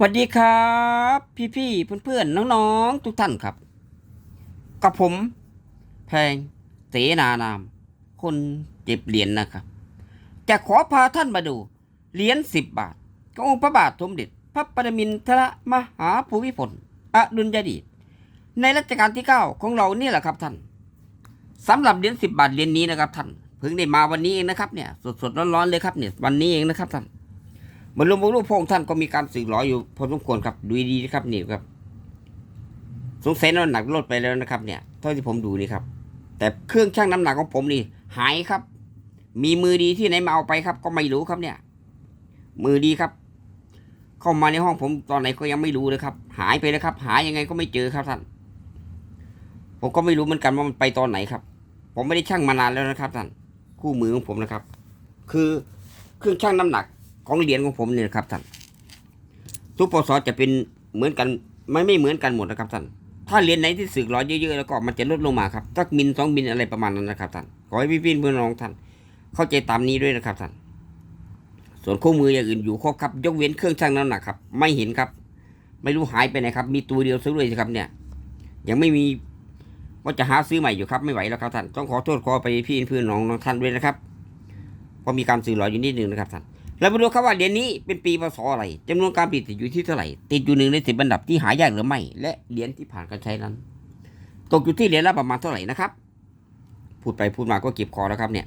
สวัสดีครับ พี่ๆเพื่อนๆน้องๆทุกท่านครับ กับผม แพงเสนานาม คนเก็บเหรียญนะครับ จะขอพาท่านมาดูเหรียญสิบบาทขององค์พระบาทสมเด็จพระปรมินทรมหาภูมิพลอดุลยเดชในรัชกาลที่เก้าของเรานี่แหละครับท่านสำหรับเหรียญสิบบาทเหรียญนี้นะครับท่านเพิ่งได้มาวันนี้เองนะครับเนี่ยสดๆร้อนๆเลยครับเนี่ยวันนี้เองนะครับท่าน บรรลุบรรลุพระองค์ท่านก็มีการสื่อหลออยู่พอสมควรครับดูดีนะครับนี่ครับ สงสัยน้ำหนักลดไปแล้วนะครับ เนี่ยเท่าที่ผมดูนี่ครับ แต่เครื่องชั่งน้ำหนักของผมนี่ หายครับ มีมือดีที่ไหนมาเอาไปครับ ก็ไม่รู้ครับเนี่ย มือดีครับ เข้ามาในห้องผมตอนไหนก็ยังไม่รู้เลยครับ หายไปแล้วครับ หายยังไงก็ไม่เจอครับท่านผมก็ไม่รู้เหมือนกันว่ามันไปตอนไหนครับ ผมไม่ได้ชั่งมานานแล้วนะครับท่านคู่มือของผมนะครับ คือเครื่องชั่งน้ำหนัก ของเหรียญของผมเนี่ยนะครับท่านทุกปศจะเป็นเหมือนกันไม่ไม่เหมือนกันหมดนะครับท่านถ้าเหรียญไหนที่สึกร้อยเยอะๆแล้วก็มันจะลดลงมาครับสักมิลสองมิลอะไรประมาณนั้นนะครับท่านขอให้พี่ๆเพื่อนน้องท่าน เข้าใจตามนี้ด้วยนะครับท่านส่วนคู่มืออย่างอื่นอยู่ครบครับ ยกเว้นเครื่องชั่งน้ำหนักครับ ไม่เห็นครับ ไม่รู้หายไปไหนครับ มีตัวเดียวซะด้วยสิครับเนี่ย ยังไม่มีว่าจะหาซื้อใหม่อยู่ครับไม่ไหวแล้วครับท่านต้องขอโทษขอไปพี่เพื่อนน้องท่านด้วยนะครับเพราะมีการสื่อหลอยอยู่นิดนึงนะครับท่าน เรามาดูครับว่าเหรียญนี้เป็นปีพศอะไรจำนวนการผลิตติดอยู่ที่เท่าไหร่ ติดอยู่หนึ่งในสิบอันดับที่หายากหรือไม่ และเหรียญที่ผ่านการใช้นั้น ตกอยู่ที่เหรียญละประมาณเท่าไหร่นะครับ พูดไปพูดมาก็เก็บคอแล้วครับเนี่ย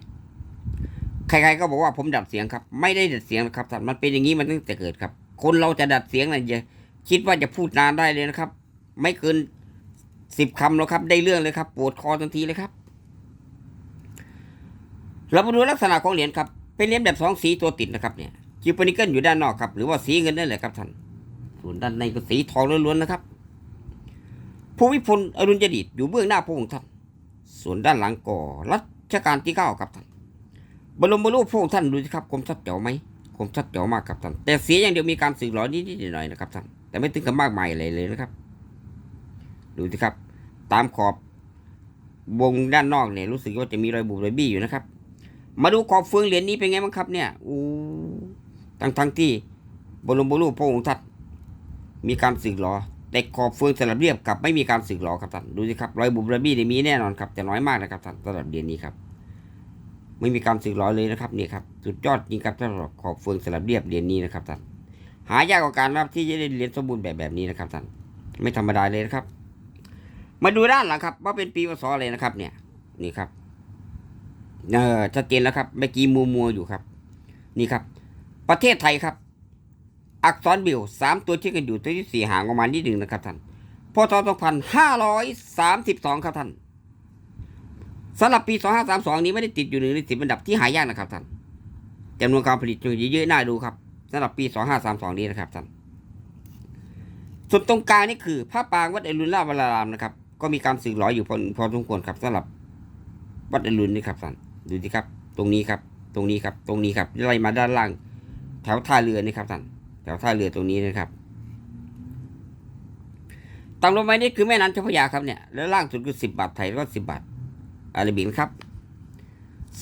ใครๆก็บอกว่าผมดัดเสียงครับ ไม่ได้ดัดเสียงนะครับท่านมันเป็นอย่างนี้มันตั้งแต่เกิดครับ คนเราจะดัดเสียงนะอย่าคิดว่าจะพูดนานได้เลยนะครับ ไม่เกินสิบคำหรอกครับ ได้เรื่องเลยครับ ปวดคอทันทีเลยครับ เรามาดูลักษณะของเหรียญครับ เป็นเหรียญแบบสองสีตัวติดนะครับเนี่ยคิวปนิเกิลอยู่ด้านนอกครับหรือว่าสีเงินนั่นแหละครับท่านส่วนด้านในก็สีทองล้วนๆนะครับภูมิพลอรุณยเดีอยู่เบื้องหน้าพระองค์ท่าน ส่วนด้านหลังก่อรัชกาลที่เก้าครับท่านบรมบรรลุพระองค์ท่านดูสิครับคมชัดเจ๋วไหมคมชัดเจ๋วมากครับท่านแต่เสียอย่างเดียวมีการสึกหรอนิดๆหน่อยๆนะครับท่านแต่ไม่ถึงกับมากมายอะไรเลยนะครับ ดูสิครับ ตามขอบวงด้านนอกเนี่ยรู้สึกว่าจะมีรอยบุบรอยบี้อยู่นะครับ มาดูขอบเฟืองเหรียญนี้เป็นไงบ้างครับเนี่ยอู้ทั้งทั้งที่บรมบรรลุพระองค์ท่านมีการสึกหรอ แต่ขอบเฟืองสลับเรียบกับไม่มีการสึกหรอครับท่านดูสิครับรอยบุบรอยบี้เนี่ยมีแน่นอนครับแต่น้อยมากนะครับท่านสำหรับเหรียญนี้ครับ ไม่มีการสึกหรอเลยนะครับนี่ครับสุดยอดจริงครับสำหรับขอบเฟืองสลับเรียบเหรียญนี้นะครับท่านหายากกว่าการรับที่จะได้เหรียญสมบูรณ์แบบแบบนี้นะครับท่านไม่ธรรมดาเลยนะครับ มาดูด้านหลังครับ ว่าเป็นปีพศอะไรนะครับเนี่ยนี่ครับ เออชัดเจนแล้วครับเมื่อกี้มัวมัวอยู่ครับ นี่ครับ ประเทศไทยครับ อักษรบิลสามตัวที่กันอยู่ตัวที่สี่ห่างออกมาณนิดหนึ่งนะครับท่านพศสองพันห้าร้อยสามสิบสองครับท่านสำหรับปีสองห้าสามสองนี้ไม่ได้ติดอยู่หนึ่งในสิบอันดับที่หายากนะครับท่านจำนวนการผลิตอยู่เยอะๆน่าดูครับสำหรับปีสองห้าสามสองนี้นะครับท่านส่วนตรงกลางนี่คือพระปางวัดอรุณราชวรารามนะครับ ก็มีการสื่อหลอยอยู่พอพอสมควรครับสำหรับวัดอรุณนี่ครับท่าน ดูสิครับ ตรงนี้ครับ ตรงนี้ครับ ตรงนี้ครับไล่มาด้านล่าง แถวท่าเรือนี่ครับท่าน แถวท่าเรือตรงนี้นะครับตามลงไปนี่คือแม่น้ำเจ้าพระยาครับเนี่ย แล้วล่างสุดคือสิบบาทไทยแล้วก็สิบบาทอาราบิกครับ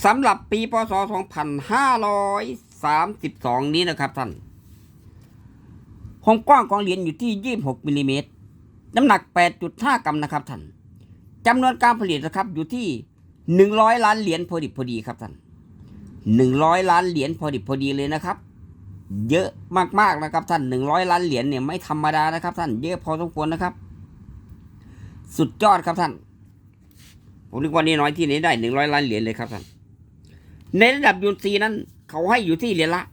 สำหรับปีพศสองพันห้าร้อยสามสิบสองนี้นะครับท่านความกว้างของเหรียญอยู่ที่ยี่สิบหกมิลลิเมตรน้ำหนักแปดจุดห้ากรัมนะครับท่านจำนวนการผลิตนะครับอยู่ที่ หนึ่งร้อยล้านเหรียญพอดิบพอดีครับท่านหนึ่งร้อยล้านเหรียญพอดิบพอดีเลยนะครับ เยอะมากๆนะครับท่านหนึ่งร้อยล้านเหรียญเนี่ยไม่ธรรมดานะครับ ท่านเยอะพอสมควรนะครับ สุดยอดครับท่าน ผมนึกว่านี่น้อยที่ไหนได้หนึ่งร้อยล้านเหรียญเลยครับท่านในระดับยูนซีนั้น เขาให้อยู่ที่เหรียญละ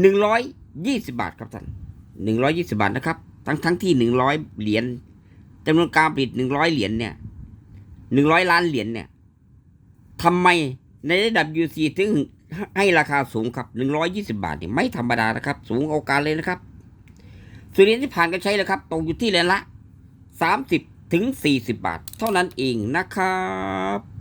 หนึ่งร้อยยี่สิบาทครับท่านหนึ่งร้อยยี่สิบาทนะครับ ทั้งทั้งที่หนึ่งร้อยเหรียญจำนวนการผลิตหนึ่งร้อยเหรียญเนี่ยหนึ่งร้อยล้านเหรียญเนี่ย ทำไมในระดับ UC ถึงให้ราคาสูงครับ 120 บาทนี่ไม่ธรรมดานะครับ สูงเอาการเลยนะครับส่วนเหรียญที่ผ่านการใช้แล้วครับ ตกอยู่ที่เหรียญละ 30 ถึง 40 บาท เท่านั้นเองนะครับ